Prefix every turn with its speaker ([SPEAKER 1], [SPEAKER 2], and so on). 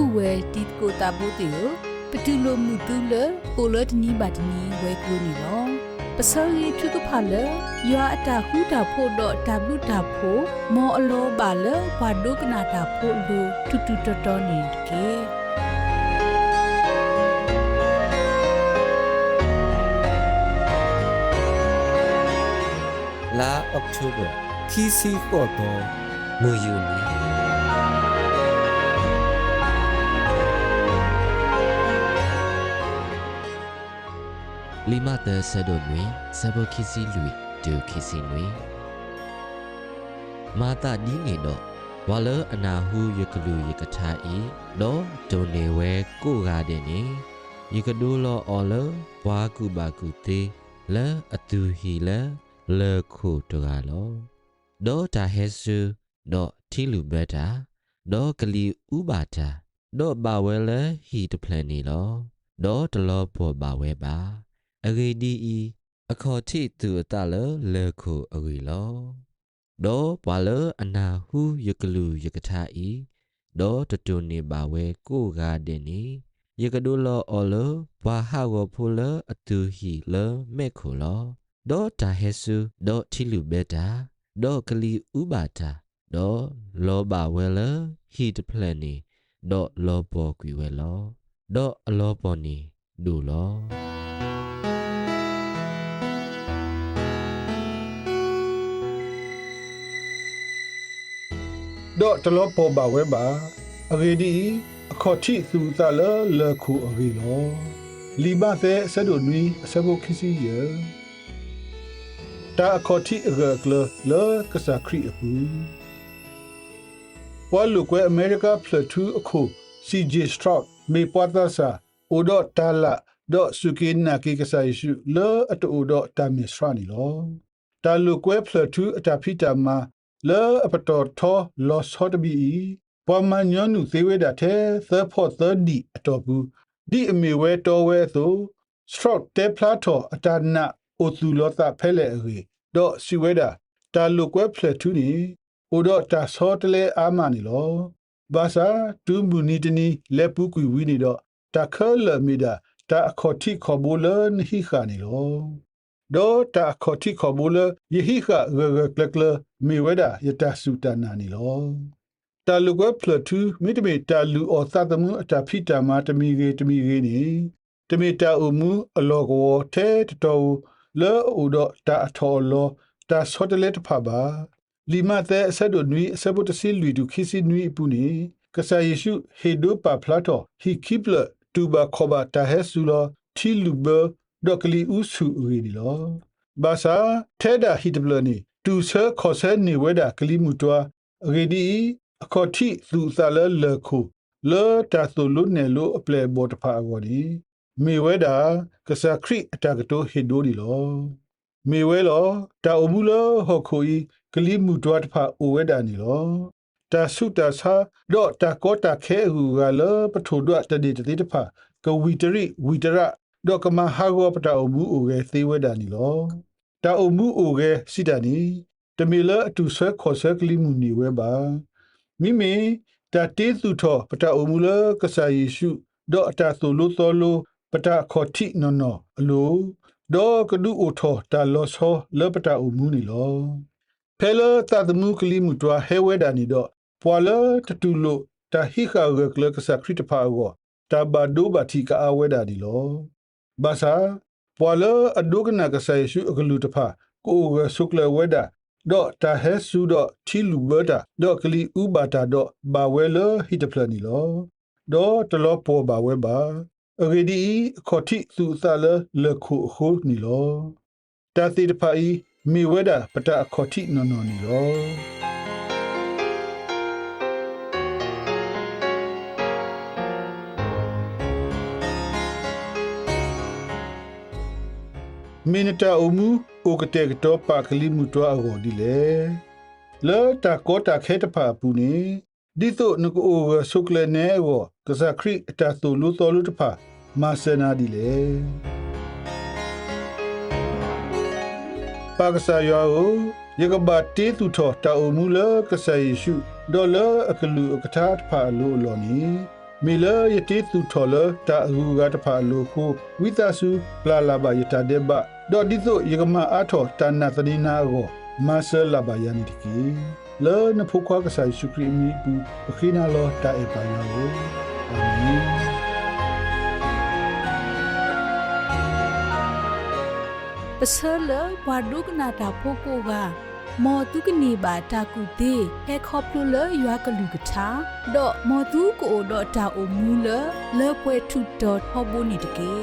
[SPEAKER 1] ဥဝဲတီကိုတာဘိုတေယပတူလိုမှုတူလကိုလတနီဘတ်နီဝဲကူနီလောပစောရီထုကဖလယွာအတာခုတာဖို့တော့တဘလူတာဖို့မောအလောပါလဘာဒုကနာတာဖို့လူတူတူတော်တော်နေကေ
[SPEAKER 2] လာအောက်တိုဘာခီစီပေါ်တော့မူယူနီ
[SPEAKER 3] လီမာတဆဒိုနွေဆဘခီစီလူဒူခီစီနွေမာတာဒီငေတော့ဝါလအနာဟုယကလူယကထာဤတော့ဒိုနေဝဲကိုကားတဲ့နေယကဒူလောအော်လဘွားကူပါကူတေလဲအတူဟီလဲလဲခုတကားလောတော့တာဟဲဆူတော့ထီလူဘက်တာတော့ကလီဥပါတာတော့ဘာဝဲလဲဟီတပလန်နီလောတော့တလောပေါ်ဘာဝဲပါ အဂေဒီဤအခေါ်ချိသူအတလလေခုအဂေလောဒေါ်ဘွာလအနာဟုယကလူယကထာဤဒေါ်တတုန်နေပါဝဲကိုကားတဲ့နေယကဒိုလောအော်လဘွာဟာဝဖိုလအတူဟီလမဲခုလောဒေါ်တာဟေဆူဒေါ်ချီလူဘေတာဒေါ်ကလီဥပါတာဒေါ်လောဘဝဲလဟီတပလန်နီဒေါ်လောဘောကွေဝဲလောဒေါ်အလောပေါ်နီဒူလော
[SPEAKER 4] ဒေါတလောပေါ်ပါဝဲပါအဂေဒီအခေါ်ချိသူသလလခုအဂေလောလီဘာသေဆဒိုနွီဆဘခီစီယတာအခေါ်ချိအဂကလလကစားခရီအပူဝါလူကွဲအမေရိကဖလထူအခု CJ Stroud မေပတ်သစာအိုဒတာလာဒေါစုကိနာကိကစားရှုလောအတူဒေါတာမီစရနီလောတာလူကွဲဖလထူအတာဖီတာမာ လောအပတော်ထောလောဆော့တဘီပဝမညွန်နုသေးဝဲတာတဲ့သဖို့သဒီအတော်ဘူးဒီအမေဝဲတော်ဝဲသို့စထရော့တေဖလာတော်အတာနာအိုသူလောတာဖဲလေရေတော့စီဝဲတာတာလူကွဲဖလက်ထူနီအိုတော့တာဆောတလေအာမနီလောဘာသာတူမူနီတနီလက်ပူကွီဝီနီတော့တာခဲလမီဒါတာအခေါ်တိခေါ်ဘူလန်ဟိခါနီလော ဒေါ်တာခေါ်တိခေါ်ဘူလယဟိခါဂဂကလကလမီဝဲတာယတာစုတနာနီလောတာလူကွဲဖလထူမိတမီတာလူအော်သတမှုအတာဖိတာမာတမီကေတမီကေနီတမီတာအမှုအလောကောထဲတတော်လောဥဒတာအထောလောတာဆော့တလက်တဖပါလီမတဲ့အဆက်တို့နွီအဆက်ဘတ်စီလူဒုခိစီနွီပူနီကဆာယေရှုဟေဒိုပါဖလာတော်ဟီခိပလတူဘာခေါဘာတာဟဲဆူလောထီလူဘ ဒေါကလီဥဆူဝီနီလောဘာသာထဲဒါဟီတဘလနီတူဆာခေါ်ဆဲနေဝဲတာကလီမူတွာရေဒီအခေါ်တိသူသလလခုလောတာသုလုနေလိုအပလေဘောတဖာဝဒီမေဝဲတာကဆာခရိအတကတိုဟေဒိုဒီလောမေဝဲလောတာအမှုလောဟောခိုဤကလီမူတွာတဖာအိုဝဲတာနီလောတာဆုတာသာဒေါတာကောတာခဲဟူကလောပထိုဒတတိတတိတဖာကဝီတရိဝီတရ ဒေါကမဟာဂောပတာအမှုအိုကဲသေးဝဲတာနီလောတာအမှုအိုကဲစိတာနီတမီလအတူဆွဲခေါ်ဆွဲကလီမူနီဝဲပါမိမိတာတေးသူထောပတာအမှုလကဆာယေရှုဒေါအတာဆိုလိုသောလိုပတာခေါ်တိနော်နော်အလိုဒေါကဒူအိုထောတာလောဆောလပတာအမှုနီလောဖဲလတသမှုကလီမူတွာဟဲဝဲတာနီတော့ပွာလတတူလို့တာဟိခါရကလကဆာခရစ်တဖာအောတာဘာဒိုဘာတီကာအဝဲတာဒီလော ဘာသာပွာလအဒုကနာကဆာယေရှုအကလူတဖာကိုရဆုကလဝဲတာဒေါ်တာဟဲဆူဒေါ်ချီလူဘတာဒေါ်ကလီဥဘာတာဒေါ်ဘာဝဲလဟီတဖလနီလောဒေါ်တလောပေါ်ဘာဝဲဘာအဂေဒီခေါတိသူသလလခုခုနီလောတာတိတဖာဤမိဝဲတာပတာခေါတိနော်နော်နီလော မင်းတာအမှုအိုကတဲ့ကတော့ပါကလေးမှုတော့အကိုဒီလေလောတာကောတာခဲတဖာပူနေဒီတော့ငကိုအိုဆုကလနေကိုကစားခရစ်တာသူလူတော်လူတဖာမာစနာဒီလေပါကစားယောယကဘာတေသူထောတာအမှုလကစားယေရှုဒေါ်လာအကလူအကထာတဖာလူလောနီမီလယတိသူထော်လတာအူကတဖာလိုခုဝိသစုလာလာဘယတာဒေဘ ဒေါ်ဒီတိုယကမအားထောတနာသနီနာကိုမဆလဘယန်ဒီကီလောနဖုခွားကဆိုင်ရှုခရီမီဘူးအခီနာလောတာအေပါယောအာမင်
[SPEAKER 1] ပစလဘဝဒုကနာတာဖိုကိုကမောတုကနေပါတာကူတေဟဲခေါပလူလရွာကလူကထာဒေါ်မောတုကိုဒေါ်တာအိုမူလလေပွဲထုတော်ဟောဘိုနီတကေ